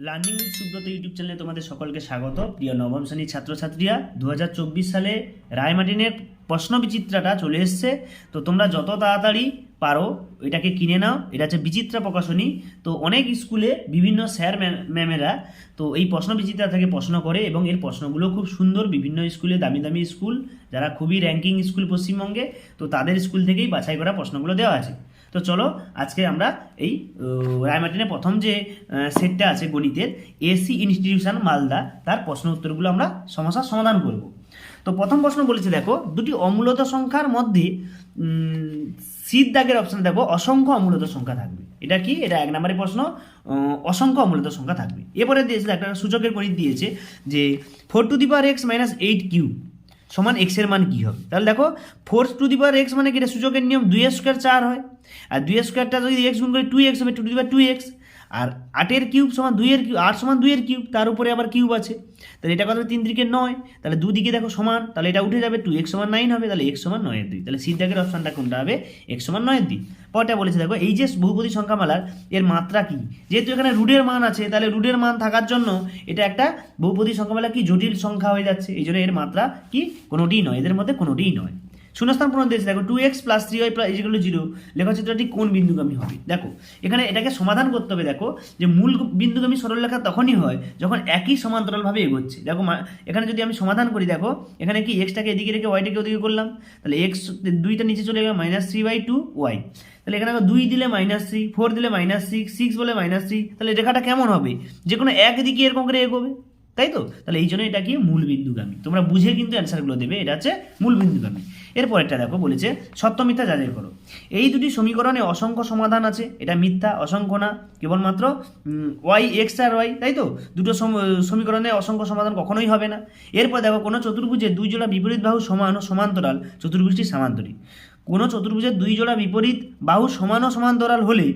Learning with Subrata YouTube চ্যানেলে তোমাদের সকলকে স্বাগত। প্রিয় নবম শ্রেণির ছাত্রছাত্রীরা দু হাজার চব্বিশ সালে রায়মার্টিনের প্রশ্ন বিচিত্রাটা চলে এসছে। তো তোমরা যত তাড়াতাড়ি পারো, এটাকে কিনে নাও। এটা হচ্ছে বিচিত্রা প্রকাশনী। তো অনেক স্কুলে বিভিন্ন স্যার ম্যামেরা তো এই প্রশ্ন বিচিত্রা থেকে প্রশ্ন করে এবং এর প্রশ্নগুলো খুব সুন্দর বিভিন্ন স্কুলে, দামি দামি স্কুল, যারা খুবই র্যাঙ্কিং স্কুল পশ্চিমবঙ্গে, তো তাদের স্কুল থেকেই বাছাই করা প্রশ্নগুলো দেওয়া আছে। তো চলো, আজকে আমরা এই রায়মার্টিনের প্রথম যে সেটটা আছে গণিতের এসি ইনস্টিটিউশন মালদা, তার প্রশ্ন উত্তরগুলো আমরা সমস্যার সমাধান করব। তো প্রথম প্রশ্ন বলেছে, দেখো, দুটি অমূলত সংখ্যার মধ্যে শীত দাগের অপশন দেখো, অসংখ্য অমূলত সংখ্যা থাকবে। এটা কি? এটা এক নম্বরের প্রশ্ন অসংখ্য অমূলত সংখ্যা থাকবে। এরপরে দিয়েছে, একটা সূচকের গণিত দিয়েছে যে four to the power x minus eight cube সমান এক্সের মান কী হবে? তাহলে দেখো four to the power x মানে কি? এটা সূচকের নিয়ম, দুই স্কোয়ার চার হয়। আর দুই স্কোয়ারটা যদি এক্স গুণ করি টু এক্স হবে টু টু টু এক্স। আর আটের কিউব সমান দুইয়ের কিউব আট সমান দুইয়ের কিউব তার উপরে আবার কিউব আছে। তাহলে এটা কত? তিন দিকে নয়। তাহলে দুদিকে দেখো সমান, তাহলে এটা উঠে যাবে টু এক্স সমান নাইন হবে, তাহলে এক্স সমান নয়ের দুই। তাহলে সিদ্ধাকের অপশানটা কোনটা হবে? এক্স সমান নয়ের দুই। পরটা বলেছে দেখো, এই যে বহুপদী সংখ্যামালার, এর মাত্রা কি? যেহেতু এখানে রুডের মান আছে, তাহলে রুডের মান থাকার জন্য এটা একটা বহুপদী সংখ্যামালা কি? জটিল সংখ্যা হয়ে যাচ্ছে। এই জন্য এর মাত্রা কি? কোনোটিই নয়। এদের মধ্যে কোনোটিই নয়। শূন্যস্থান পূরণ দিয়েছে। দেখো two x plus three y plus ইজিগুলো zero লেখচিত্রটি কোন বিন্দুগামী হবে? দেখো, এখানে এটাকে সমাধান করতে হবে, দেখো, যে মূল বিন্দুগামী সরলরেখা তখনই হয় যখন একই সমান্তরালভাবে এগোচ্ছে। দেখো এখানে যদি আমি সমাধান করি, দেখো, এখানে কি এক্সটাকে এদিকে রেখে ওয়াইটাকে ওদিকে করলাম? তাহলে এক্স দুইটা নিচে চলে গেল minus three by two y তাহলে এখানে দুই দিলে মাইনাস থ্রি ফোর দিলে মাইনাস সিক্স সিক্স বলে মাইনাস থ্রি তাহলে রেখাটা কেমন হবে? যে কোনো একদিকে এরকম করে এগোবে, তাই তো? তাহলে এই জন্য এটা কি মূল বিন্দুগামী। তোমরা বুঝে কিন্তু অ্যান্সারগুলো দেবে, এটা হচ্ছে মূল বিন্দুগামী। এরপরেরটা দেখো, বলেছে, সত্য মিথ্যা যাচাই করো। এই দুটি সমীকরণে অসংখ্য সমাধান আছে, এটা মিথ্যা, অসংখ্য না, কেবলমাত্র ওয়াই এক্স আর ওয়াই তাই তো? দুটো সমীকরণে অসংখ্য সমাধান কখনোই হবে না। এরপর দেখো, কোনো চতুর্ভুজের দুই জোড়া বিপরীত বাহু সমান ও সমান্তরাল, চতুর্ভুজটি সামান্তরিক। কোনো চতুর্ভুজের দুই জোড়া বিপরীত বাহু সমান ও সমান্তরাল হলে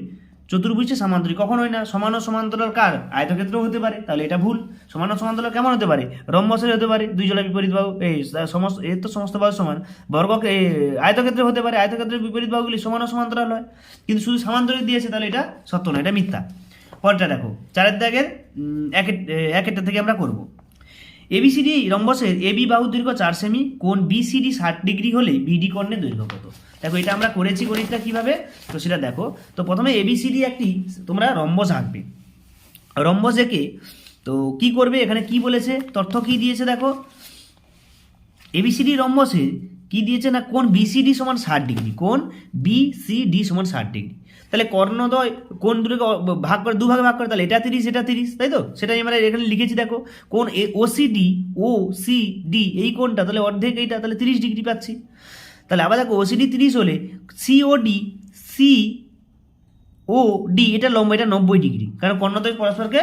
চতুর্ভুজটি সমান্তরিক কখন হয় না? সমান ও সমান্তরাল কার? আয়তক্ষেত্র হতে পারে তাহলে এটা ভুল। সমান সমান্তরাল কেমন হতে পারে? রম্বসের হতে পারে দুই জোড়া বিপরীত বাহু এই সমস্ত এর তো সমস্ত বাহু সমান। বর্গ আয়তক্ষেত্রে হতে পারে আয়তক্ষেত্রের বিপরীত বাহুগুলি সমান ও সমান্তরাল হয়। কিন্তু শুধু সমান্তরিক দিয়েছে তাহলে এটা সত্য না এটা মিথ্যা। পরটা দেখো চারের দাগের উম, একের একেরটা থেকে আমরা করব। এবিসিডি রম্বসের এবি বাহু দৈর্ঘ্য চার সেমি কোন বিসিডি ষাট ডিগ্রি হলে বিডি কর্ণের দৈর্ঘ্য কত? দেখো, এটা আমরা করেছি গণিতটা কীভাবে? তো সেটা দেখো। তো প্রথমে এবিসিডি একটি, তোমরা রম্বস আঁকবে। রম্বস এঁকে, তো কি করবে? এখানে কি বলেছে? তথ্য কি দিয়েছে দেখো? এবিসিডি রম্বসে কি দিয়েছে না কোন বিসিডি সমান ষাট ডিগ্রি। কোন বিসিডি সমান ষাট ডিগ্রি। তাহলে কর্ণদয় কোন দুটোকে ভাগ করে, দুভাগে ভাগ করে, তাহলে এটা তিরিশ এটা তিরিশ, তাই তো? সেটাই আমরা এখানে লিখেছি, দেখো। কোন এ ওসিডি ও সি ডি এই কোনটা তাহলে অর্ধেক এইটা, তাহলে তিরিশ ডিগ্রি পাচ্ছি। তাহলে আবার দেখো ওসিডি তিরিশ হলে সিওডি সি ও ডি এটা লম্বা এটা নব্বই ডিগ্রি। কারণ কর্ণদ্বয় পরস্পরকে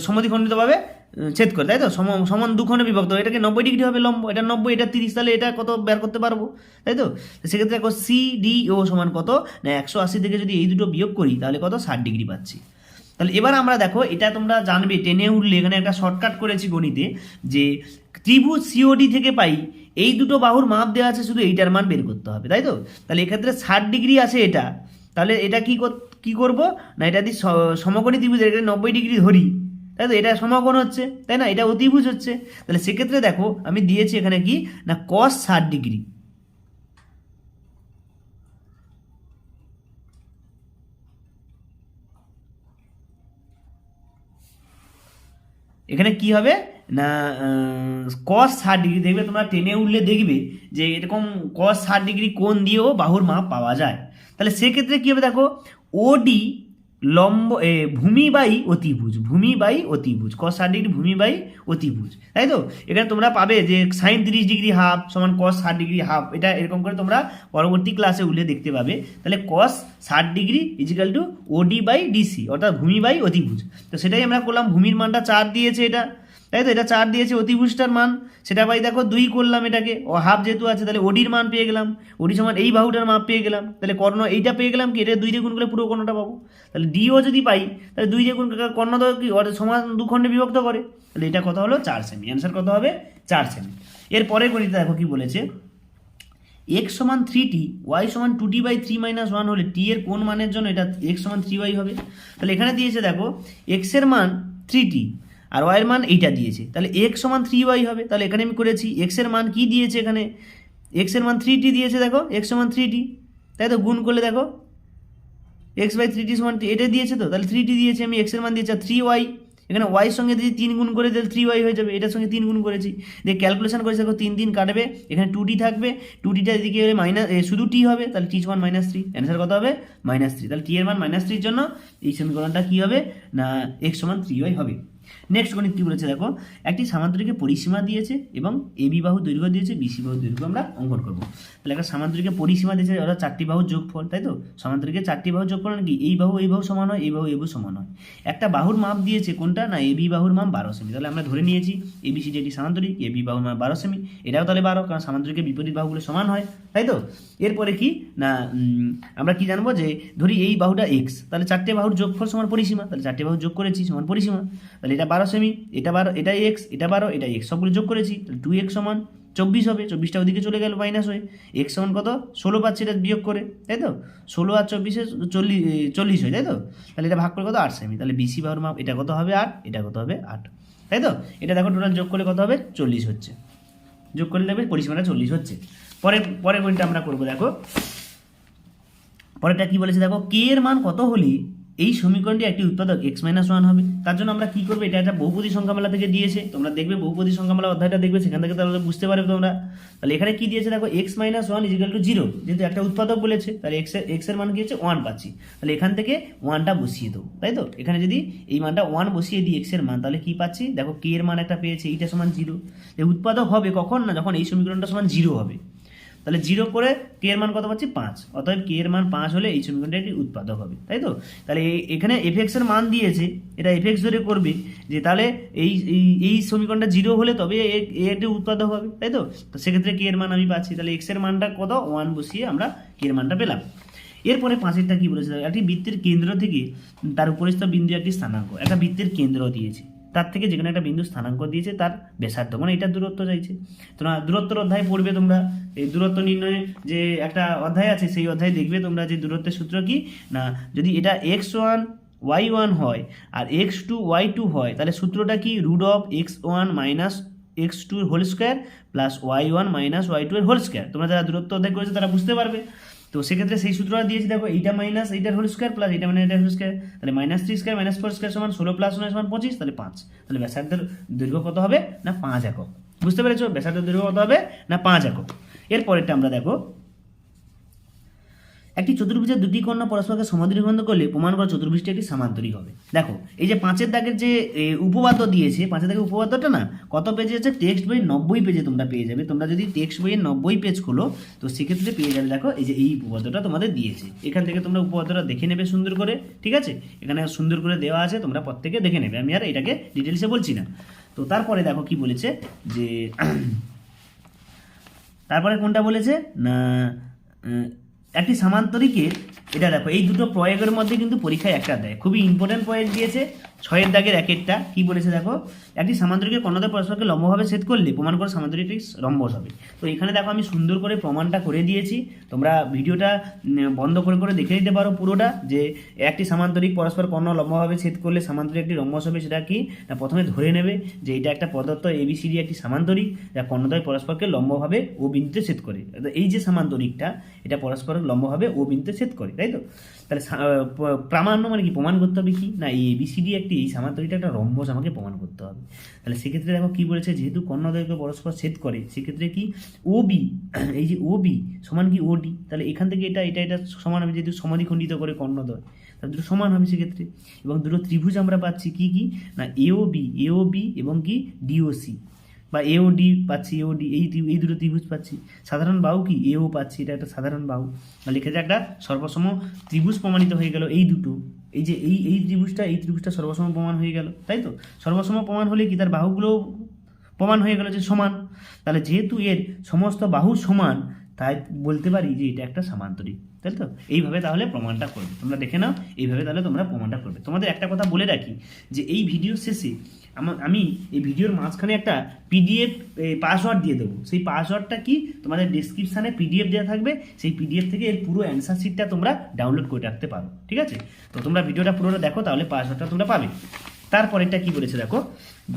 সমদ্বিখণ্ডিতভাবে আহ, ছেদ করে তাই তো? সম- সমান দুখণ্ডে বিভক্ত। এটাকে নব্বই ডিগ্রি হবে লম্ব এটা নব্বই এটা তিরিশ তাহলে এটা কত বের করতে পারব? তাই তো? সেক্ষেত্রে দেখো সি ডি ও সমান কত? না একশো আশি থেকে যদি এই দুটো বিয়োগ করি তাহলে কত? ষাট ডিগ্রি পাচ্ছি। তাহলে এবার আমরা দেখো এটা তোমরা জানবে টেনে উঠলে এখানে একটা শর্টকাট করেছি গণিতে যে ত্রিভুজ সিওডি থেকে পাই এই দুটো বাহুর মাপ দেওয়া আছে শুধু এইটার মান বের করতে হবে, তাই তো? তাহলে এক্ষেত্রে ষাট ডিগ্রি আছে এটা, তাহলে এটা কি কি করব? না, এটা স- সমকোণী ত্রিভুজ এটা নব্বই ডিগ্রি ধরি, তাই তো? এটা সমকোণ হচ্ছে, তাই না? এটা অতিভুজ হচ্ছে। তাহলে সেক্ষেত্রে দেখো, আমি দিয়েছি এখানে কি? না কস ষাট ডিগ্রি। এখানে কি হবে? না কস ষাট ডিগ্রি দেখবে তোমরা টেনে উঠলে দেখবে যে এরকম কস ষাট ডিগ্রি কোণ দিয়েও বাহুর মাপ পাওয়া যায়। তাহলে সেক্ষেত্রে কী হবে দেখো? ওডি লম্ব, এ, ভূমি বাই অতিভুজ, ভূমি বাই অতিভুজ কস ষাট ডিগ্রি ভূমি বাই অতিভুজ, তাই তো? এখানে তোমরা পাবে যে সাইন তিরিশ ডিগ্রি হাফ সমান কস ষাট ডিগ্রি হাফ এটা এরকম করে তোমরা পরবর্তী ক্লাসে উঠলে দেখতে পাবে। তাহলে কস ষাট degree equal to OD by DC অর্থাৎ ভূমি বাই অতিভুজ। তো সেটাই আমরা করলাম, ভূমির মানটা চার দিয়েছে এটা। তাই তো, এটা চার দিয়েছে অতিভুজটার মান। সেটা পাই দেখো, দুই করলাম এটাকে। ও হাফ যেহেতু আছে, তাহলে ওডির মান পেয়ে গেলাম। ওডি সমান এই বাহুটার মাপ পেয়ে গেলাম। তাহলে কর্ণ এইটা পেয়ে গেলাম কি? এটা দুই দিয়ে গুণ করলে পুরো কর্ণটা পাবো। তাহলে ডিও যদি পাই, তাহলে দুই দিয়ে গুণ কর্ণ তো কি? সমান দু খণ্ডে বিভক্ত করে। তাহলে এটা কত হলো চার সেমি অ্যান্সার কত হবে? চার সেমি এরপরে গণিতে দেখো কি বলেছে। এক্স সমান থ্রি টি ওয়াই সমান two t by three minus one হলে টি এর কোন মানের জন্য এটা এক্স সমান থ্রি ওয়াই হবে? তাহলে এখানে দিয়েছে দেখো এক্সের মান থ্রি টি আর ওয়াইয়ের মান এইটা দিয়েছে। তাহলে এক্স সমান থ্রি ওয়াই হবে। তাহলে এখানে আমি করেছি এক্সের মান কি দিয়েছে এখানে? এক্সের মান থ্রি টি দিয়েছে দেখো এক্স সমান থ্রি টি তাই তো গুণ করলে দেখো এক্স বাই থ্রি টি সমান এটা দিয়েছে তো? তাহলে থ্রি টি দিয়েছে, আমি এক্সের মান দিয়েছি, আর থ্রি ওয়াই এখানে ওয়াইয়ের সঙ্গে যদি তিন গুণ করে তাহলে থ্রি ওয়াই হয়ে যাবে। এটার সঙ্গে তিন গুণ করেছি। দিয়ে ক্যালকুলেশন করেছি, দেখো তিন তিন কাটবে, এখানে টু টি থাকবে। টু টিটা এদিকে হলে মাইনাস শুধু টি হবে, তাহলে টি সমান মাইনাস থ্রি অ্যান্সার কত হবে? মাইনাস থ্রি তাহলে টি এর মান মাইনাস থ্রির জন্য এই সমীকরণটা কী হবে? না এক্স সমান থ্রি ওয়াই হবে। নেক্সট গণিত কী বলেছে, দেখো, একটি সামান্তরিকে পরিসীমা দিয়েছে এবং এ বি বাহু দৈর্ঘ্য দিয়েছে বিসি বাহু দৈর্ঘ্য আমরা অঙ্কন করব। তাহলে একটা সামান্তরিকে পরিসীমা দিয়েছে, অর্থাৎ চারটি বাহু যোগফল, তাই তো? সামান্তরিকে চারটি বাহু যোগফল মানে কি? এই বাহু এই বাহু সমান হয়, এই বাহু এই বাহু সমান হয়। একটা বাহুর মাপ দিয়েছে কোনটা? না, এ বি বাহুর মাপ বারো সেমি। তাহলে আমরা ধরে নিয়েছি, এ বি ডি একটি সামান্তরিক, এ বি বাহুর মাপ বারো সেমি। এটাও তাহলে বারো, কারণ সামান্তরিকের বিপরীত বাহুগুলো সমান হয়, তাই তো? এরপরে কি? না আমরা কি জানব যে, ধরি এই বাহুটা এক্স তাহলে চারটে বাহুর যোগফল সমান পরিসীমা। তাহলে চারটে বাহু যোগ করেছি, সমান পরিসীমা। তাহলে এটা বারো সেমি এটা বারো এটা এক্স এটা বারো এটা এক্স সবগুলো যোগ করেছি টু এক্স সমান চব্বিশ হবে, চব্বিশটা ওদিকে চলে গেল মাইনাস হয়ে। এক্স সমান কত? ষোলো পাচ্ছি, এটা বিয়োগ করে, তাই তো? ষোলো আর চব্বিশে চল্লিশ চল্লিশ হয়, তাই তো? তাহলে এটা ভাগ করে কত? আট সেমি তাহলে বিসি বাহুর মাপ, এটা কত হবে? আট, এটা কত হবে? আট। তাই তো? এটা দেখো টোটাল যোগ করলে কত হবে? চল্লিশ হচ্ছে। যোগ করলে দেখবে পরিসীমাটা চল্লিশ হচ্ছে। পরে পরের পয়েন্টটা আমরা করব, দেখো। পরেরটা কি বলেছে দেখো? কে এর মান কত হলে এই সমীকরণটি একটি উৎপাদক এক্স মাইনাস ওয়ান হবে। তার জন্য আমরা কি করব? এটা একটা বহুপদী সংখ্যামালা থেকে দিয়েছে। তোমরা দেখবে বহুপদী সংখ্যামালা অধ্যায়টা দেখবে, সেখান থেকে তাহলে বুঝতে পারবে তোমরা। তাহলে এখানে কি দিয়েছে? দেখো x minus one equal to zero যেহেতু একটা উৎপাদক বলেছে, তাহলে এক্স এক্সের মান কি হচ্ছে? ওয়ান পাচ্ছি। তাহলে এখান থেকে ওয়ানটা বসিয়ে দেবো, তাই তো? এখানে যদি এই মানটা ওয়ান বসিয়ে দিই এক্সের মান, তাহলে কি পাচ্ছি? দেখো কে এর মান একটা পেয়েছে, এইটা সমান জিরো উৎপাদক হবে কখন? না, যখন এই সমীকরণটা সমান জিরো হবে। তাহলে জিরো করে কে এর মান কত পাচ্ছি? পাঁচ। অতএব কে এর মান পাঁচ হলে এই সমীকরণটা একটি উৎপাদক হবে, তাই তো? তাহলে এখানে এফ এর মান দিয়েছে, এটা এফ এক্স ধরে করবে, যে তাহলে এই, এই- সমীকরণটা জিরো হলে তবে এ একটি উৎপাদক হবে, তাই তো? তো সেক্ষেত্রে কে এর মান আমি পাচ্ছি, তাহলে এক্সের মানটা কত? ওয়ান বসিয়ে আমরা কে এর মানটা পেলাম। এরপরে পাঁচেরটা কি বলেছে? একটি বৃত্তের কেন্দ্র থেকে তার উপরিস্থ বিন্দু একটি স্থানাঙ্ক, একটা বৃত্তের কেন্দ্র দিয়েছে। তার থেকে যেখানে একটা বিন্দু স্থানাঙ্ক দিয়েছে, তার ব্যাসার্ধ। মানে এটা দূরত্ব চাইছে। তোমরা দূরত্বের অধ্যায় পড়বে তোমরা। এই দূরত্ব নির্ণয়ে যে একটা অধ্যায় আছে, সেই অধ্যায় দেখবে তোমরা যে দূরত্বের সূত্র কি? না, যদি এটা এক্স ওয়ান ওয়াই ওয়ান হয় আর এক্স টু ওয়াই টু হয়, তাহলে সূত্রটা কি? Root of x one minus x two whole square plus y one minus y two এর হোল স্কোয়ার তোমরা যারা দূরত্ব অধ্যায় করেছ, তারা বুঝতে পারবে। তো সেক্ষেত্রে সেই সূত্রটা দিয়েছি, দেখো এইটা মাইনাস এইটার হোল স্কোয়ার প্লাস এটা মানে এটার হোল স্কোয়ার তাহলে minus three square minus four square সমান ষোলো প্লাস ওয়ান সমান পঁচিশ, তাহলে পাঁচ। তাহলে ব্যাসার্ধের দৈর্ঘ্য কত হবে? না পাঁচ একক। বুঝতে পেরেছ? ব্যাসার্ধের দৈর্ঘ্য কত হবে? না পাঁচ একক। এরপরেরটা আমরা দেখো একটি চতুর্ভুজের দুটি কর্ণ পরস্পরকে সমান্তরিকবন্ধ করলে প্রমাণ করা চতুর্ভুজটি একটি সামান্তরিক হবে। দেখো এই যে পাঁচের দাগের যে এ, উপপাদ্য দিয়েছে পাঁচের দাগের উপপাদ্যটা না কত পেজে আছে টেক্সট বই নব্বই পেজে তোমরা পেয়ে যাবে। তোমরা যদি টেক্সট বইয়ের নব্বই পেজ খোলো তো সেক্ষেত্রে পেয়ে যাবে। দেখো এই যে এই উপপাদ্যটা তোমাদের দিয়েছে। এখান থেকে তোমরা উপপাদ্যটা দেখে নেবে সুন্দর করে ঠিক আছে? এখানে সুন্দর করে দেওয়া আছে তোমরা প্রত্যেকে দেখে নেবে। আমি আর এটাকে ডিটেলসে বলছি না। তো তারপরে দেখো কি বলেছে যে তারপরে কোনটা বলেছে? না একটি সামান্তরিকের, এটা দেখো, এই দুটো প্রয়োগের মধ্যে কিন্তু পরীক্ষায় একটা দেয়। খুবই ইম্পর্টেন্ট পয়েন্ট দিয়েছে। ছয়ের দাগের এক একটা কি বলেছে দেখো? একটি সামান্তরিকের কর্ণদের পরস্পরকে লম্বভাবে সেট করলে প্রমাণ করে সামান্তরিকটি রম্বস হবে। তো এখানে দেখো আমি সুন্দর করে প্রমাণটা করে দিয়েছি। তোমরা ভিডিওটা বন্ধ করে করে দেখে নিতে পারো পুরোটা যে একটি সামান্তরিক পরস্পর কর্ণ লম্বভাবে ছেদ করলে সামান্তরিক একটি রম্বস হবে, সেটা কি? না, প্রথমে ধরে নেবে যে এটা একটা প্রদত্ত এবিসিডি একটি সামান্তরিক, যা কর্ণদ্বয় পরস্পরকে লম্বভাবে ও বিন্দুতে ছেদ করে। এই যে সামান্তরিকটা, এটা পরস্পর লম্বভাবে ও বিন্দুতে ছেদ করে, তাই তো? তাহলে প্রামাণ্য মানে কি? প্রমাণ করতে হবে কি? না এই এবিসিডি একটি এই সামান্তরিকটা একটা রম্বস, আমাকে প্রমাণ করতে হবে। তাহলে সেক্ষেত্রে দেখো কী বলেছে, যেহেতু কর্ণদ্বয়কে পরস্পর ছেদ করে, সেক্ষেত্রে কি? ও বি এই যে ও বি সমান কি ওডি তাহলে এখান থেকে এটা এটা এটা সমান হবে যেহেতু সমাধিখণ্ডিত করে কর্ণদ্বয় তাহলে দুটো সমান হবে সেক্ষেত্রে। এবং দুটো ত্রিভুজ আমরা পাচ্ছি কি কি? না এও বি এও বি এবং কি? ডিওসি বা এও ডি পাচ্ছি এও ডি এই এই দুটো ত্রিভুজ পাচ্ছি। সাধারণ বাহু কি? এও পাচ্ছি, এটা একটা সাধারণ বাহু। এক্ষেত্রে একটা সর্বসম ত্রিভুজ প্রমাণিত হয়ে গেল এই দুটো। এই যে এই এই ত্রিভুজটা এই ত্রিভুজটা সর্বসম প্রমাণ হয়ে গেল, তাই তো? সর্বসম প্রমাণ হলে কি তার বাহুগুলো প্রমাণ হয়ে গেল যে সমান? তাহলে যেহেতু এর সমস্ত বাহু সমান, তাই বলতে পারি যে এটা একটা সামান্তরিক, তাই তো? এইভাবে তাহলে প্রমাণটা করবে। তোমরা দেখে নাও, এইভাবে তাহলে তোমরা প্রমাণটা করবে। তোমাদের একটা কথা বলে রাখি, যে এই ভিডিও শেষে আমার, আমি এই ভিডিওর মাঝখানে একটা পিডিএফ পাসওয়ার্ড দিয়ে দেবো। সেই পাসওয়ার্ডটা কি? তোমাদের ডিসক্রিপশানে পিডিএফ দেওয়া থাকবে। সেই পিডিএফ থেকে এর পুরো অ্যান্সার শিটটা তোমরা ডাউনলোড করে রাখতে পারো, ঠিক আছে? তো তোমরা ভিডিওটা পুরোটা দেখো, তাহলে পাসওয়ার্ডটা তোমরা পাবে। তারপরেরটা কি বলেছে দেখো?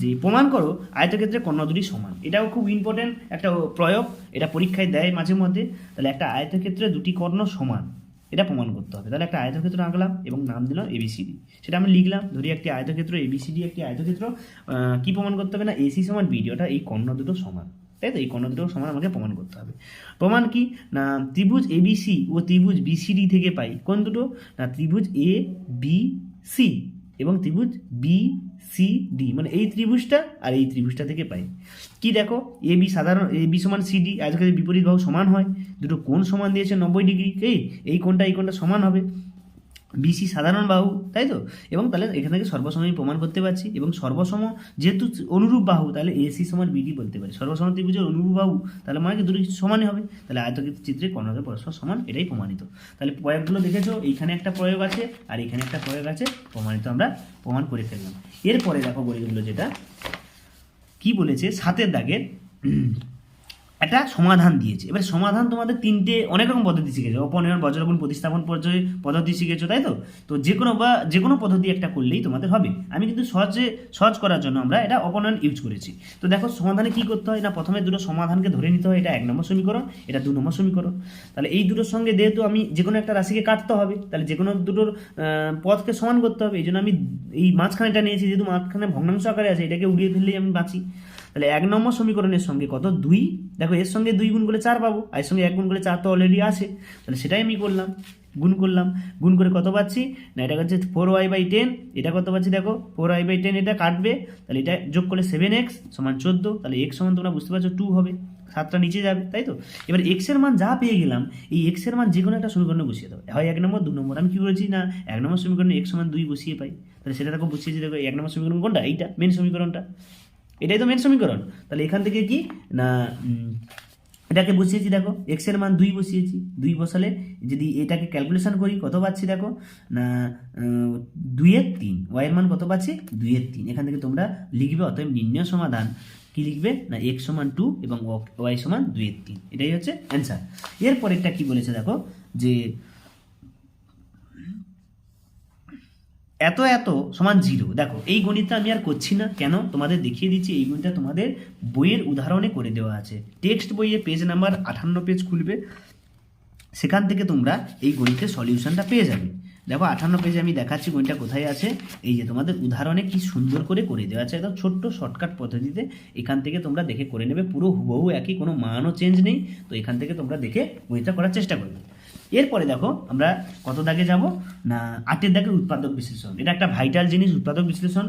যে প্রমাণ করো আয়তক্ষেত্রে কর্ণ দুটি সমান। এটাও খুব ইম্পর্টেন্ট একটা প্রয়োগ। এটা পরীক্ষায় দেয় মাঝে মধ্যে। তাহলে একটা আয়তক্ষেত্রে দুটি কর্ণ সমান। এটা প্রমাণ করতে হবে। তাহলে একটা আয়তক্ষেত্র আঁকলাম এবং নাম দিলাম এবিসিডি সেটা আমি লিখলাম, ধরি একটি আয়তক্ষেত্র এবিসিডি একটি আয়তক্ষেত্র কি প্রমাণ করতে হবে না? এসি সমান বিডি অর্থাৎ এই কর্ণ দুটো সমান। তাই তো? এই কর্ণ দুটো সমান আমাকে প্রমাণ করতে হবে। প্রমাণ কি? না, ত্রিভুজ এবিসি ও ত্রিভুজ বিসিডি থেকে পাই। কোন দুটো? না, ত্রিভুজ এ বি সি এবং ত্রিভুজ বি সি ডি মানে এই ত্রিভুজটা আর এই ত্রিভুজটা থেকে পাই। কি দেখো? এ বি সাধারণ এ বি সমান সিডি আজকাল বিপরীত ভাব সমান হয়। দুটো কোন সমান দিয়েছে নব্বই ডিগ্রি, এই এই কোণটা, এই কোনটা সমান হবে। বিসি সাধারণ বাহু, তাই তো? এবং তাহলে এখান থেকে সর্বসম আমি প্রমাণ করতে পারছি এবং সর্বসম যেহেতু অনুরূপ বাহু, তাহলে এসি সমান বিডি বলতে পারি। সর্বসম ত্রিভুজের অনুরূপ বাহু, তাহলে মানে কি দুটো কিছু সমানই হবে? তাহলে আয়তক্ষেত্র চিত্রে কর্ণকে পরস্পর সমান, এটাই প্রমাণিত। তাহলে প্রয়োগগুলো দেখেছ, এইখানে একটা প্রয়োগ আছে আর এখানে একটা প্রয়োগ আছে, প্রমাণিত আমরা প্রমাণ করে ফেললাম। এরপরে দেখো বইগুলো যেটা, কি বলেছে সাতের দাগের একটা সমাধান দিয়েছে। এবার সমাধান তোমাদের তিনটে অনেক রকম পদ্ধতি শিখেছো। অপনয়ন বজ্রগুণ প্রতিস্থাপন পর্যায়ে পদ্ধতি শিখেছো, তাই তো? তো যে কোনো বা যে কোনো পদ্ধতি একটা করলেই তোমাদের হবে। আমি কিন্তু সহজে, সহজ করার জন্য আমরা এটা অপনয়ন ইউজ করেছি। তো দেখো, সমাধানে কি করতে হয় না? প্রথমে দুটো সমাধানকে ধরে নিতে হয়। এটা এক নম্বর সমীকরণ, এটা দু নম্বর সমীকরণ। তাহলে এই দুটোর সঙ্গে যেহেতু আমি যে কোনো একটা রাশিকে কাটতে হবে, তাহলে যে কোনো দুটোর পথকে সমান করতে হবে। এই জন্য আমি এই মাঝখানেটা নিয়েছি, যেহেতু মাঝখানে ভগ্নাংশ আকারে আছে, এটাকে উড়িয়ে ফেললেই আমি বাঁচি। তাহলে এক নম্বর সমীকরণের সঙ্গে কত? দুই। দেখো, এর সঙ্গে দুই গুণ করলে চার পাবো, আর সঙ্গে এক গুণ করলে চার তো অলরেডি আছে। তাহলে সেটাই আমি করলাম, গুণ করলাম। গুণ করে কত পাচ্ছি? না, এটা হচ্ছে ফোর ওয়াই বাই টেন এটা কত পাচ্ছি দেখো? ফোর ওয়াই বাই টেন এটা কাটবে, তাহলে এটা যোগ করলে সেভেন এক্স সমান চোদ্দ, তাহলে এক্স সমান তোমরা বুঝতে পারছ টু হবে, সাতটা নিচে যাবে, তাই তো? এবার এক্সের মান যা পেয়ে গেলাম, এই এক্সের মান যে কোনো একটা সমীকরণে বসিয়ে দেবো হয় এক নম্বর, দু নম্বর, আমি কি করেছি না, এক নম্বর সমীকরণে এক্স সমান দুই বসিয়ে পাই। তাহলে সেটা দেখো বসিয়েছি দেখো, এক নম্বর সমীকরণ কোনটা? এইটা মেন সমীকরণটা। এটাই তো মেন সমীকরণ। তাহলে এখান থেকে কি? না এটাকে বসিয়েছি দেখো এক্সের মান দুই বসিয়েছি, দুই বসালে যদি এটাকে ক্যালকুলেশন করি, কত পাচ্ছি দেখো? না দুইয়ের তিন ওয়াইয়ের মান কত পাচ্ছি? দুইয়ের তিন। এখান থেকে তোমরা লিখবে অতএব নির্ণয় সমাধান। কি লিখবে? না এক্স সমান টু এবং ওয়াই সমান দুইয়ের তিন। এটাই হচ্ছে অ্যান্সার এরপরেরটা কি বলেছে দেখো? যে এত এত সমান জিরো। দেখো, এই গণিতটা আমি আর করছি না। কেন? তোমাদের দেখিয়ে দিচ্ছি, এই গণিতটা তোমাদের বইয়ের উদাহরণে করে দেওয়া আছে। টেক্সট বইয়ে পেজ নাম্বার আঠান্ন পেজ খুলবে। সেখান থেকে তোমরা এই গণিতের সলিউশনটা পেয়ে যাবে। দেখো, আঠান্ন পেজে আমি দেখাচ্ছি গণিতটা কোথায় আছে। এই যে তোমাদের উদাহরণে কি সুন্দর করে করে দেওয়া আছে। একদম ছোট্ট শর্টকাট পদ্ধতিতে এখান থেকে তোমরা দেখে করে নেবে। পুরো হুবহু একই, কোনো মানও চেঞ্জ নেই। তো এখান থেকে তোমরা দেখে গণিতটা করার চেষ্টা করবে। এরপরে দেখো, আমরা কত দাগে যাব? না, আটের দাগে উৎপাদক বিশ্লেষণ। এটা একটা ভাইটাল জিনিস, উৎপাদক বিশ্লেষণ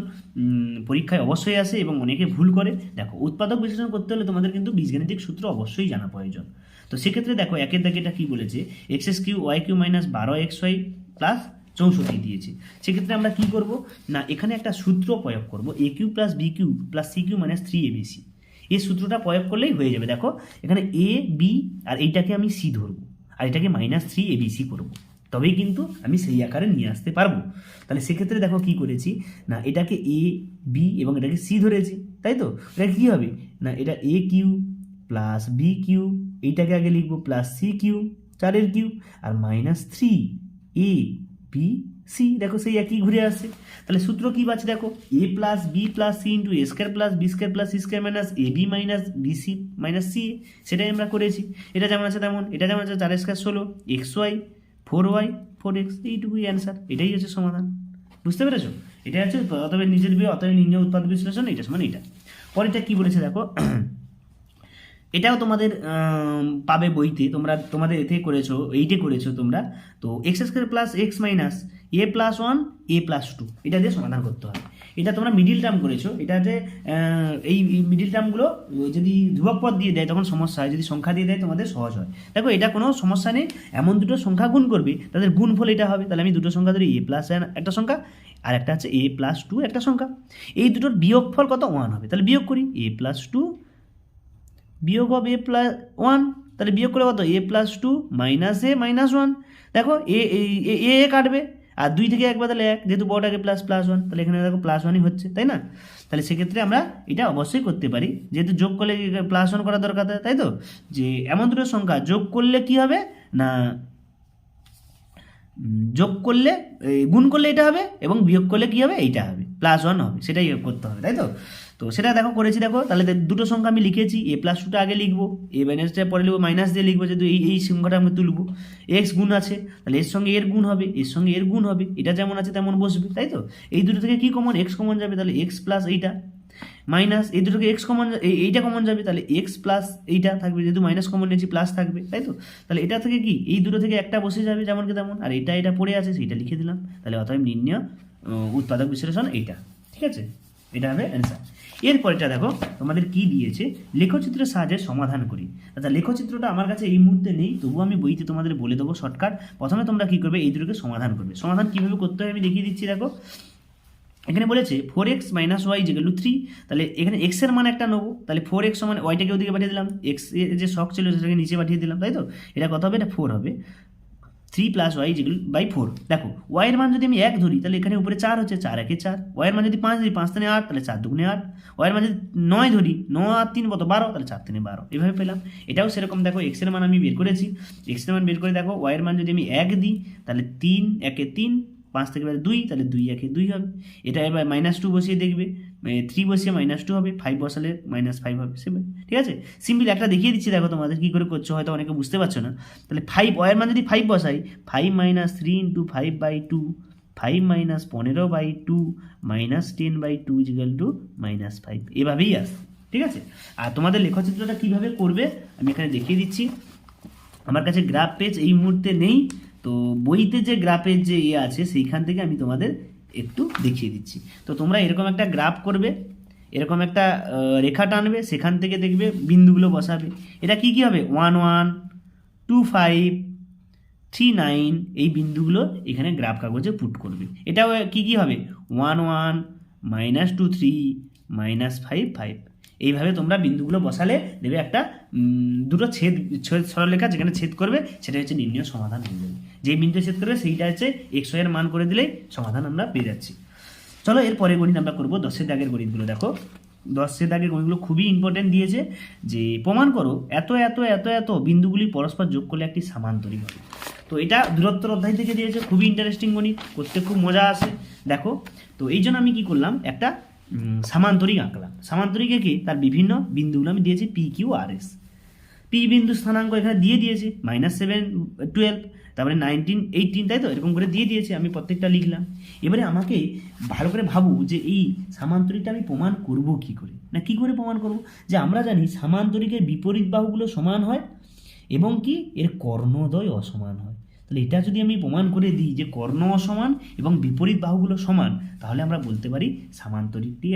পরীক্ষায় অবশ্যই আসে এবং অনেকে ভুল করে। দেখো, উৎপাদক বিশ্লেষণ করতে হলে তোমাদের কিন্তু বীজগাণিতিক সূত্র অবশ্যই জানা প্রয়োজন। তো সেক্ষেত্রে দেখো, একের দাগে এটা কী বলেছে? এক্স এস কিউ ওয়াই কিউ মাইনাস বারো এক্স ওয়াই প্লাস চৌষট্টি দিয়েছে। সেক্ষেত্রে আমরা কি করব? না, এখানে একটা সূত্র প্রয়োগ করব a cube plus b cube plus c cube minus three a b c এই সূত্রটা প্রয়োগ করলেই হয়ে যাবে। দেখো, এখানে এ বি আর এইটাকে আমি সি ধরবো। আর এটাকে মাইনাস থ্রি এবিসি করব। তবেই কিন্তু আমি সেই আকারে নিয়ে আসতে পারব। তাহলে সেক্ষেত্রে দেখো কি করেছি? না, এটাকে এ বি এবং এটাকে সি ধরেছি, তাই তো? এটা কী হবে? না, এটা a cube plus b cube এইটাকে আগে লিখব প্লাস সি কিউ চারের cube R minus three a b c, দেখো সেই একই ঘুরে আসছে তাহলে সূত্র কি পাচ্ছে দেখো? A plus b plus c into a square plus b square plus c square minus a b minus b c minus c সেটাই আমরা করেছি। এটা যেমন আছে তেমন, এটা যেমন আছে চার স্কোয়ার ষোলো x y four y four x এইটুকুই অ্যান্সার এটাই হচ্ছে সমাধান। বুঝতে পেরেছ? এটা হচ্ছে, অতএব নিজের বিয়ে, অতএব নির্ণয় উৎপাদ বিশ্লেষণ এটা সমান এটা পরেরটা কি বলেছে দেখো? এটাও তোমাদের পাবে বইতে। তোমরা, তোমাদের এতে করেছ, এইটে করেছ তোমরা। তো x square plus x minus a plus one a plus two এটা দিয়ে সমাধান করতে হবে। এটা তোমরা মিডিল টার্ম করেছ। এটা যে এই মিডিল টার্মগুলো যদি ধ্রুবক পদ দিয়ে দেয়, তখন সমস্যা হয়। যদি সংখ্যা দিয়ে দেয়, তোমাদের সহজ হয়। দেখো, এটা কোনো সমস্যা নেই। এমন দুটো সংখ্যা গুণ করবে, তাদের গুণফল এটা হবে। তাহলে আমি দুটো সংখ্যা ধরি এ প্লাস একটা সংখ্যা, আর একটা আছে এ প্লাস টু একটা সংখ্যা। এই দুটোর বিয়োগফল কত? ওয়ান হবে। তাহলে বিয়োগ করি এ প্লাস টু বিয়োগ হবে এ প্লাস ওয়ান তাহলে বিয়োগ করে কত? A plus two minus a minus one দেখো এ, এ- এ কাটবে, আর দুই থেকে এক বদলে এক, যেহেতু বড়টাকে প্লাস প্লাস ওয়ান তাহলে এখানে দেখো প্লাস ওয়ানই হচ্ছে, তাই না? তাহলে সেক্ষেত্রে আমরা এটা অবশ্যই করতে পারি। যেহেতু যোগ করলে প্লাস ওয়ান করা দরকার তাই তো? যে এমন দুটো সংখ্যা, যোগ করলে কি হবে? না, যোগ করলে গুণ করলে এটা হবে, এবং বিয়োগ করলে কি হবে? এইটা হবে প্লাস ওয়ান হবে, সেটাই করতে হবে, তাই তো? তো সেটা দেখো করেছি, দেখো। তাহলে দুটো সংখ্যা আমি লিখেছি, এ প্লাস টুটা আগে লিখব, এ মাইনাসটা পরে লিখব মাইনাস দিয়ে লিখব, যেহেতু এই এই সংখ্যাটা আমি তুলবো। এক্স গুণ আছে, তাহলে এর সঙ্গে এর গুণ হবে, এর সঙ্গে এর গুণ হবে, এটা যেমন আছে তেমন বসবে, তাই তো? এই দুটো থেকে কী কমন এক্স কমন যাবে, তাহলে এক্স প্লাস এইটা। মাইনাস এই দুটোকে এক্স কমন এইটা কমন যাবে, তাহলে এক্স প্লাস এইটা থাকবে, যেহেতু মাইনাস কমন নিয়েছি প্লাস থাকবে, তাই তো? তাহলে এটা থেকে কি? এই দুটো থেকে একটা বসে যাবে যেমন কি তেমন, আর এটা এটা পড়ে আছে, সেইটা লিখে দিলাম। তাহলে অতএব নির্ণয়, উৎপাদক বিশ্লেষণ এইটা, ঠিক আছে? এটা হবে অ্যান্সার এরপরেটা দেখো, তোমাদের কি দিয়েছে? লেখচিত্রের সাহায্যে সমাধান করি। আচ্ছা লেখচিত্রটা আমার কাছে এই মুহূর্তে নেই, তবুও আমি বইতে তোমাদের বলে দেবো শর্টকাট। প্রথমে তোমরা কি করবে? এই দুটোকে সমাধান করবে। সমাধান কীভাবে করতে হয় আমি দেখিয়ে দিচ্ছি, দেখো। এখানে বলেছে ফোর এক্স মাইনাস ওয়াই যেগুলো থ্রি তাহলে এখানে এক্সের মান একটা নেব। তাহলে ফোর এক্স সমান ওয়াইটাকে ওদিকে পাঠিয়ে দিলাম। এক্স যে শখ ছিল সেটাকে নিচে পাঠিয়ে দিলাম, তাই তো? এটা কত হবে? এটা ফোর হবে। থ্রি প্লাস ওয়াই যেগুলো বাই ফোর দেখো ওয়াইয়ের মান যদি আমি এক ধরি, তাহলে এখানে উপরে চার হচ্ছে চার, একে চার। ওয়াইয়ের মান যদি পাঁচ ধরি, পাঁচ তিনে আট, তাহলে চার দুগুণে আট। ওয়াইয়ের মান যদি নয় ধরি ন আর তিন কত বারো, তাহলে চার তিনে বারো। এভাবে পেলাম। এটাও সেরকম, দেখো এক্সের মান আমি বের করেছি। এক্সের মান বের করে দেখো ওয়াইয়ের মান যদি আমি এক দিই, তাহলে তিন, একে তিন, পাঁচ থেকে এবার দুই, তাহলে দুই, একে দুই হবে। এটা এবার মাইনাস টু বসিয়ে দেখবে থ্রি বসিয়ে মাইনাস টু হবে ফাইভ বসালে মাইনাস ফাইভ হবে সেভেন ঠিক আছে? সিম্পল একটা দেখিয়ে দিচ্ছি, দেখো তোমাদের কী করে করছ, হয়তো অনেকে বুঝতে পারছ না। তাহলে ফাইভ ওয়ের মান যদি ফাইভ বসাই five minus three into five by two five minus পনেরো by two minus ten by two equal to minus five এভাবেই আসে, ঠিক আছে? আর তোমাদের লেখচিত্রটা কীভাবে করবে, আমি এখানে দেখিয়ে দিচ্ছি। আমার কাছে গ্রাফ পেজ এই মুহূর্তে নেই, তো বইতে যে গ্রাফের যে ইয়ে আছে, সেইখান থেকে আমি তোমাদের একটু দেখিয়ে দিচ্ছি। তো তোমরা এরকম একটা গ্রাফ করবে এরকম একটা রেখা টানবে, সেখান থেকে দেখবে বিন্দুগুলো বসাবে। এটা কি কি হবে? One one two five three nine এই বিন্দুগুলো এখানে গ্রাফ কাগজে পুট করবে। এটাও কি কি হবে? One one minus two three minus five five এইভাবে তোমরা বিন্দুগুলো বসালে দেবে একটা দুটো ছেদ ছেদ, সরলরেখা যেখানে ছেদ করবে সেটা হচ্ছে নির্ণয় সমাধান হয়ে যাবে। যে বিন্দু ছেদ করবে, সেইটা হচ্ছে এক্সের মান করে দিলেই সমাধান আমরা পেয়ে যাচ্ছি। চলো এরপরে গণিত আমরা করব দশের দাগের গণিতগুলো, দেখো। দশের দাগের গণিতগুলো খুবই ইম্পর্টেন্ট দিয়েছে যে, প্রমাণ করো, এত এত এত এত বিন্দুগুলি পরস্পর যোগ করলে একটি সামান্তরিক হবে। তো এটা দূরত্বর অধ্যায় থেকে দিয়েছে, খুবই ইন্টারেস্টিং গণিত, করতে খুব মজা আসে, দেখো। তো এই জন্য আমি কি করলাম, একটা সামান্তরিক আঁকলাম। সামান্তরিকে কি তার বিভিন্ন বিন্দুগুলো আমি দিয়েছি P Q R S P বিন্দু স্থানাঙ্ক এখানে দিয়ে দিয়েছে মাইনাস সেভেন টুয়েলভ তারপরে নাইনটিন এইটিন তাই তো? এরকম করে দিয়ে দিয়েছে, আমি প্রত্যেকটা লিখলাম। এবারে আমাকে ভালো করে ভাবু যে এই সামান্তরিকটা আমি প্রমাণ করব কি করে? না, কি করে প্রমাণ করব? যে আমরা জানি সামান্তরিকের বিপরীত বাহুগুলো সমান হয় এবং কি? এর কর্ণদ্বয় অসমান হয়। তাহলে এটা যদি আমি প্রমাণ করে দিই যে কর্ণ অসমান এবং বিপরীত বাহুগুলো সমান, তাহলে আমরা বলতে পারি সামান্তরিকটি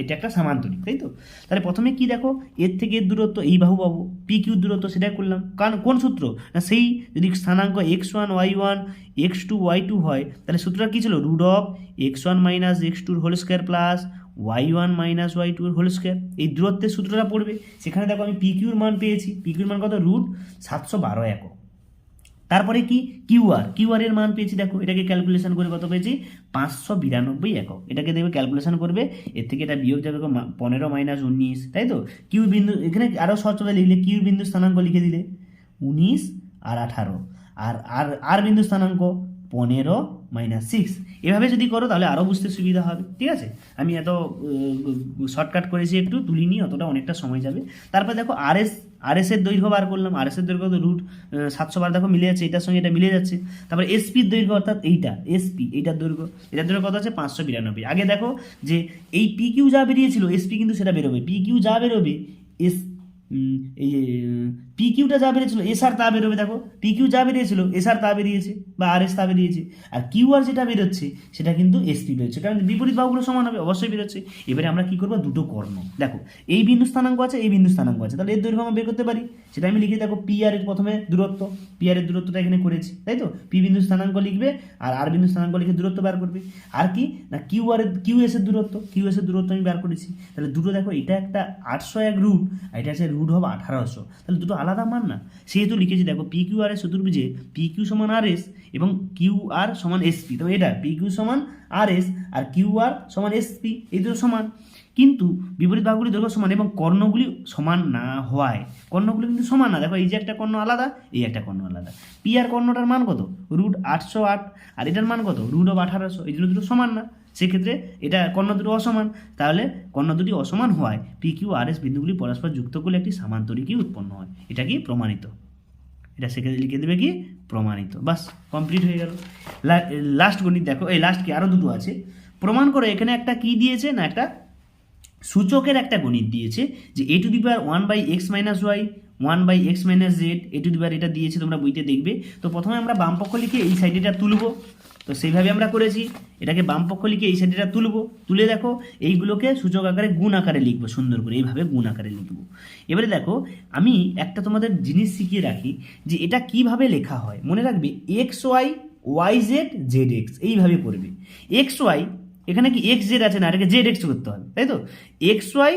এটা একটা সামান্তরিক, তাই তো? তাহলে প্রথমে কি দেখো? এর থেকে এর দূরত্ব এই বাহু পাবো। পি কিউ দূরত্ব সেটা করলাম। কারণ কোন সূত্র? না সেই যদি স্থানাঙ্ক x one y one x two y two হয়, তাহলে সূত্রটা কী ছিল? Root of x one minus x tour whole square plus y one minus y tour whole square এই দূরত্বের সূত্রটা পড়বে। সেখানে দেখো আমি পি কিউর মান পেয়েছি। পি কিউর মান কত? রুট সাতশো বারো একক। তারপরে কি? কিউআর কিউআর এর মান পেয়েছি, দেখো, এটাকে ক্যালকুলেশন করে কত পেয়েছি? পাঁচশো বিরানব্বই একক। এটাকে দেখবে ক্যালকুলেশন করবে, এর থেকে এটা বিয়োগ যাবে পনেরো মাইনাস উনিশ, তাই তো? কিউ বিন্দু, এখানে আরও সহজভাবে লিখলে কিউ বিন্দু স্থানাঙ্ক লিখে দিলে, উনিশ আর আঠারো। আর আর আর বিন্দু স্থানাঙ্ক পনেরো মাইনাস সিক্স এভাবে যদি করো, তাহলে আরও বুঝতে সুবিধা হবে। ঠিক আছে? আমি এত শর্টকাট করেছি একটু, তুলিনি, অতটা অনেকটা সময় যাবে। তারপর দেখো আর এস আর এস এর দৈর্ঘ্য বার করলাম। আর এস এর দৈর্ঘ্য তো রুট সাতশো বার দেখো মিলে যাচ্ছে, এটার সঙ্গে এটা মিলে যাচ্ছে। তারপরে এসপির দৈর্ঘ্য অর্থাৎ এইটা এসপি এইটার দৈর্ঘ্য। এটার দৈর্ঘ্য কত আছে? পাঁচশো বিরানব্বই। আগে দেখো যে এই পি কিউ যা বেরিয়েছিল এসপি কিন্তু সেটা বেরোবে। পি কিউ যা বেরোবে এস এই পি কিউটা যা বেরিয়েছিল এস আর তা বেরোবে, দেখো। পি কিউ যা বেরিয়েছিল এস আর তা বেরিয়েছে, বা আর এস তা বেরিয়েছে। আর কিউ আর যেটা বেরোচ্ছে, সেটা কিন্তু এস এসপি বেরোচ্ছে। কারণ বিপরীত বাহুগুলো সমান হবে, অবশ্যই বেরোচ্ছে। এবারে আমরা কি করব? দুটো কর্ণ। দেখো, এই বিন্দু স্থানাঙ্ক আছে, এই বিন্দু স্থানাঙ্ক আছে। তাহলে এর দৈর্ঘ্য আমরা বের করতে পারি। সেটা আমি লিখে দেখো পি আর এর প্রথমে দূরত্ব পি আর এর দূরত্বটা এখানে করেছি, তাই তো? পি বিন্দু স্থানাঙ্ক লিখবে আর আর বিন্দু স্থানাঙ্ক লিখে দূরত্ব বার করবে। আর কি? না কিউ আর কিউ এস এর দূরত্ব কিউ এস এর দূরত্ব আমি বার করেছি। তাহলে দুটো দেখো, এটা একটা আটশো এক রুট আর এটা আছে রুট হবে আঠারোশো। তাহলে দুটো আলাদা মান না? সেহেতু লিখেছি দেখো পি কিউ আর এস চতুর্ভুজে পি কিউ সমান আর এস এবং কিউ আর সমান এসপি তো এটা পি কিউ সমান আর এস আর কিউ আর সমান এস পি এই দুটো সমান। কিন্তু বিপরীত বাহুগুলি দৈর্ঘ্য সমান এবং কর্ণগুলি সমান না হওয়ায়, কর্ণগুলি কিন্তু সমান না। দেখো এই যে একটা কর্ণ আলাদা, এই একটা কর্ণ আলাদা। পি আর কর্ণটার মান কত? রুট আটশো আট। আর এটার মান কত? রুট অফ আঠারোশো। এই দুটো দুটো সমান না। সেক্ষেত্রে এটা কর্ণ দুটো অসমান। তাহলে কর্ণ দুটি অসমান হওয়ায় পি কিউ আর এস বিন্দুগুলি পরস্পর যুক্ত করলে একটি সামান্তরিকই উৎপন্ন হয়। এটা কি? প্রমাণিত। এটা সেক্ষেত্রে লিখে দেবে কি? প্রমাণিত। বাস কমপ্লিট হয়ে গেল। লাস্ট গণিত দেখো। এই লাস্ট কি? আরও দুটো আছে। প্রমাণ করে এখানে একটা কি দিয়েছে না একটা সূচকের একটা গণিত দিয়েছে যে a to the power one by x minus y one by x minus z a to the power এটা দিয়েছে, তোমরা বইতে দেখবে। তো প্রথমে আমরা বাম পক্ষ লিখে এই সাইডে এটা তুলবো। তো সেইভাবে আমরা করেছি। এটাকে বাম পক্ষ লিখে এই সাইডে এটা তুলবো। তুলে দেখো, এইগুলোকে সূচক আকারে গুণ আকারে লিখব, সুন্দর করে। এইভাবে গুণ আকারে লিখব। এবারে দেখো, আমি একটা তোমাদের জিনিস শিখিয়ে রাখি যে এটা কীভাবে লেখা হয়। মনে রাখবে x y y z z x এইভাবে পড়বে এক্স ওয়াই এখানে কি এক্স জেড আছে না? এটাকে জেড এক্স করতে হবে, তাই তো? X y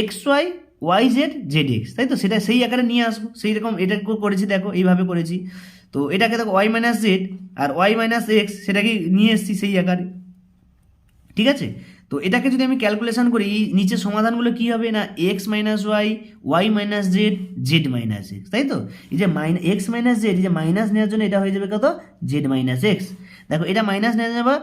x y y z z x তাই তো? সেটা সেই আকারে নিয়ে আসব। সেই রকম এটা করেছি, দেখো, এইভাবে করেছি। তো এটাকে দেখো ওয়াই মাইনাস জেড আর ওয়াই মাইনাস এক্স সেটাকে নিয়ে এসেছি সেই আকারে? ঠিক আছে? তো এটাকে যদি আমি ক্যালকুলেশন করি, এই নিচে সমাধানগুলো কী হবে না? X minus Y Y minus Z Z minus X তাই তো? এই যে মাইন এক্স মাইনাস জেড এই যে মাইনাস নেওয়ার জন্য এটা হয়ে যাবে কত? জেড মাইনাস এক্স দেখো, এটা মাইনাস নেওয়া যাবে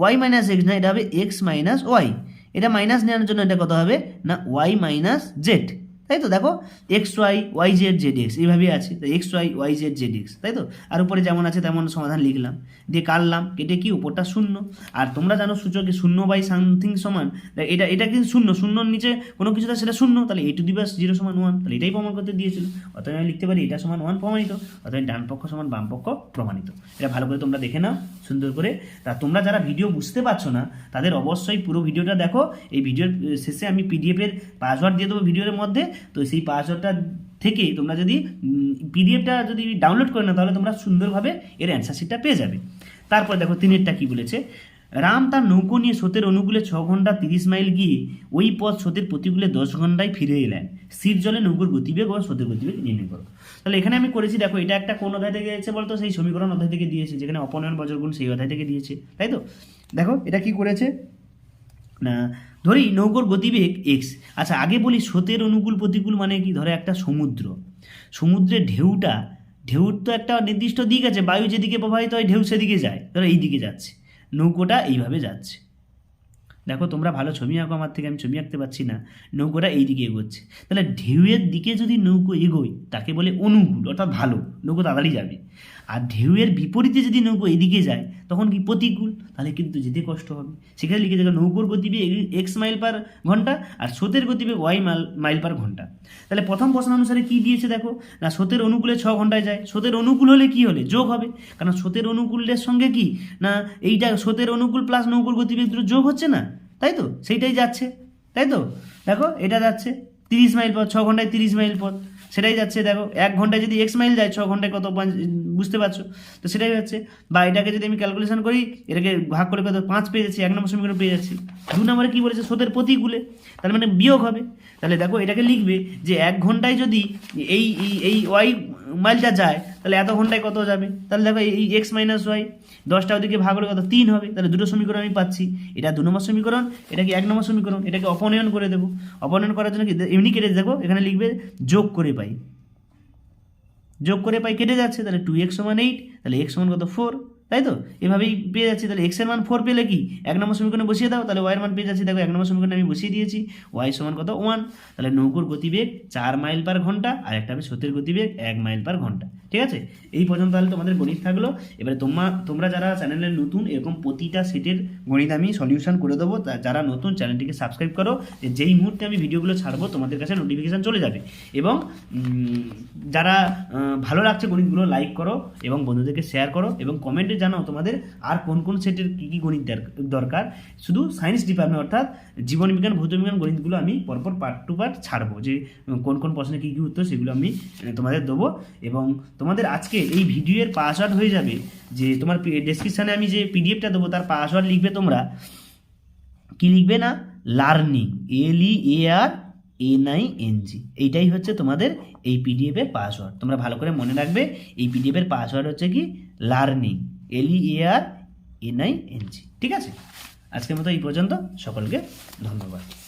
ওয়াই মাইনাস এক্স না, এটা হবে এক্স মাইনাস ওয়াই এটা মাইনাস নেওয়ার জন্য এটা কত হবে? না ওয়াই মাইনাস জেড তাই তো? দেখো X Y Y Z Z X এইভাবেই আছে। তো X Y Y Z Z X তাই তো? আর উপরে যেমন আছে তেমন সমাধান লিখলাম। দিয়ে কাটলাম, কেটে কি? উপরটা শূন্য। আর তোমরা জানো সূচকে শূন্য বাই সামথিং সমান? এটা এটা কিন্তু শূন্য। শূন্যর নিচে কোনো কিছু সেটা শূন্য। তাহলে এ টু দিবাস জিরো সমান ওয়ান তাহলে এটাই প্রমাণ করতে দিয়েছিল। অতএব আমি লিখতে পারি এটা সমান ওয়ান প্রমাণিত। অতএব ডান পক্ষ সমান বাম পক্ষ প্রমাণিত। এটা ভালো করে তোমরা দেখে নাও, সুন্দর করে। তা তোমরা যারা ভিডিও বুঝতে পারছ না, তাদের অবশ্যই পুরো ভিডিওটা দেখো। এই ভিডিওর শেষে আমি পিডিএফের পাসওয়ার্ড দিয়ে দেবো ভিডিওর মধ্যে। তো সেই পাসওয়ার্ডটা থেকে তোমরা যদি পিডিএফটা যদি ডাউনলোড করে নাও, তাহলে তোমরা সুন্দরভাবে এর অ্যান্সার শিটটা পেয়ে যাবে। তারপর দেখো তিনেরটা কি বলেছে? রাম তার নৌকো নিয়ে স্রোতের অনুকূলে ছ ঘণ্টা তিরিশ মাইল গিয়ে ওই পথ স্রোতের প্রতিকূলে দশ ঘন্টায় ফিরে এলেন। স্থির জলে নৌকোর গতিবেগ ও স্রোতের গতিবেগ নির্ণয় করো। তাহলে এখানে আমি করেছি, দেখো, এটা একটা কোন অধ্যায় থেকে এসেছে বলতো? সেই সমীকরণ অধ্যায় থেকে দিয়েছে, যেখানে অপনয়ন বজ্রগুণ সেই অধ্যায় থেকে দিয়েছে। তাই তো? দেখো, এটা কি করেছে? না ধরি নৌকোর গতিবেগ এক্স আচ্ছা আগে বলি স্রোতের অনুকূল প্রতিকূল মানে কি? ধরো একটা সমুদ্র। সমুদ্রের ঢেউটা, ঢেউর তো একটা নির্দিষ্ট দিক আছে, বায়ু যেদিকে প্রবাহিত হয়, ঢেউ সেদিকে যায়। ধরো এই দিকে যাচ্ছে। নৌকোটা এইভাবে যাচ্ছে। দেখো, তোমরা ভালো ছবি আঁকো আমার থেকে, আমি ছবি আঁকতে পারছি না। নৌকোটা এই দিকে এগোচ্ছে। তাহলে ঢেউয়ের দিকে যদি নৌকো এগোয়, তাকে বলে অনুকূল, অর্থাৎ ভালো। নৌকো তাড়াতাড়ি যাবে। আর ঢেউয়ের বিপরীতে যদি নৌকো এদিকে যায়, তখন কি প্রতিকূল? তাহলে কিন্তু যেতে কষ্ট হবে। সেখানে লিখে দেখো নৌকোর গতিবেগ এক্স মাইল পার ঘণ্টা আর স্রোতের গতিবেগ ওয়াই মাইল মাইল পার ঘণ্টা। তাহলে প্রথম প্রশ্ন অনুসারে কি দিয়েছে দেখো? না, স্রোতের অনুকূলে ছ ঘন্টায় যায়। স্রোতের অনুকূল হলে কি হলে? যোগ হবে। কারণ স্রোতের অনুকূলের সঙ্গে কি? না, এইটা স্রোতের অনুকূল প্লাস নৌকোর গতিবেগ দুটো যোগ হচ্ছে না? তাই তো? সেইটাই যাচ্ছে। তাই তো? দেখো, এটা যাচ্ছে। তিরিশ মাইল পর ছ ঘন্টায় তিরিশ মাইল পর সেটাই যাচ্ছে, দেখো, এক ঘন্টায় যদি এক্স মাইল যায়, ছ ঘন্টায় কত পাঁচ- বুঝতে পারছ? তো সেটাই যাচ্ছে। বা এটাকে যদি আমি ক্যালকুলেশন করি, এটাকে ভাগ করে কত, পাঁচ পেয়ে যাচ্ছি, এক নম্বর সমীকরণ পেয়ে যাচ্ছি। দু নম্বরে কী বলেছে? স্রোতের প্রতিকূলে। তার মানে বিয়োগ হবে। তাহলে দেখো, এটাকে লিখবে যে এক ঘন্টায় যদি এই, এই- এই ওয়াই মাইলটা যায় তাহলে এত ঘন্টায় কত যাবে? তাহলে দেখো এই এক্স মাইনাস ওয়াই দশটা ওদিকে ভাগ হলে কত? তিন হবে। তাহলে দুটো সমীকরণ আমি পাচ্ছি। এটা দু নম্বর সমীকরণ, এটা কি এক নম্বর সমীকরণ? এটাকে অপনয়ন করে দেবো। অপনয়ন করার জন্য কি? এমনি কেটে দেখো, এখানে লিখবে যোগ করে পাই। যোগ করে পাই কেটে যাচ্ছে। তাহলে টু এক্স সমান এইট তাহলে এক্স সমান কত? ফোর তাই তো? এভাবেই পেয়ে যাচ্ছি। তাহলে এক্সের মান ফোর পেলে কি? এক নম্বর সমীকরণে বসিয়ে দাও, তাহলে ওয়াইয়ের মান পেয়ে যাচ্ছি। দেখো, এক নম্বর সমীকরণে আমি বসিয়ে দিয়েছি। ওয়াই সমান কত? ওয়ান তাহলে নৌকোর গতিবেগ চার মাইল পার ঘণ্টা, আর একটা হবে স্রোতের গতিবেগ এক মাইল পার ঘণ্টা। ঠিক আছে? এই পর্যন্ত তাহলে তোমাদের গণিত থাকল। এবারে তোমরা তোমরা যারা চ্যানেলে নতুন, এরকম প্রতিটা সেটের গণিত আমি সলিউশন করে দেবো। যারা নতুন, চ্যানেলটিকে সাবস্ক্রাইব করো। যেই মুহূর্তে আমি ভিডিওগুলো ছাড়বো, তোমাদের কাছে নোটিফিকেশান চলে যাবে। এবং যারা ভালো লাগছে গণিতগুলো লাইক করো এবং বন্ধুদেরকে শেয়ার করো এবং কমেন্টে জানাও তোমাদের আর কোন কোন সেটের কী কী গণিত দরকার। শুধু সায়েন্স ডিপার্টমেন্ট অর্থাৎ জীবন বিজ্ঞান, ভৌত বিজ্ঞান গণিতগুলো আমি পরপর পার্ট টু পার্ট ছাড়বো। যে কোন কোন প্রশ্নে কী কী উত্তর সেগুলো আমি তোমাদের দেবো। এবং তোমাদের আজকে এই ভিডিওর পাসওয়ার্ড হয়ে যাবে যে তোমার ডেসক্রিপশানে আমি যে পিডিএফটা দেবো, তার পাসওয়ার্ড লিখবে তোমরা। কি লিখবে না? Learning L A R N I N G এইটাই হচ্ছে তোমাদের এই পিডিএফের পাসওয়ার্ড তোমরা ভালো করে মনে রাখবে, এই পিডিএফের পাসওয়ার্ড হচ্ছে কি? লার্নিং এল ই এ আর এনআইএনজি ঠিক আছে? আজকের মতো এই পর্যন্ত। সকলকে ধন্যবাদ।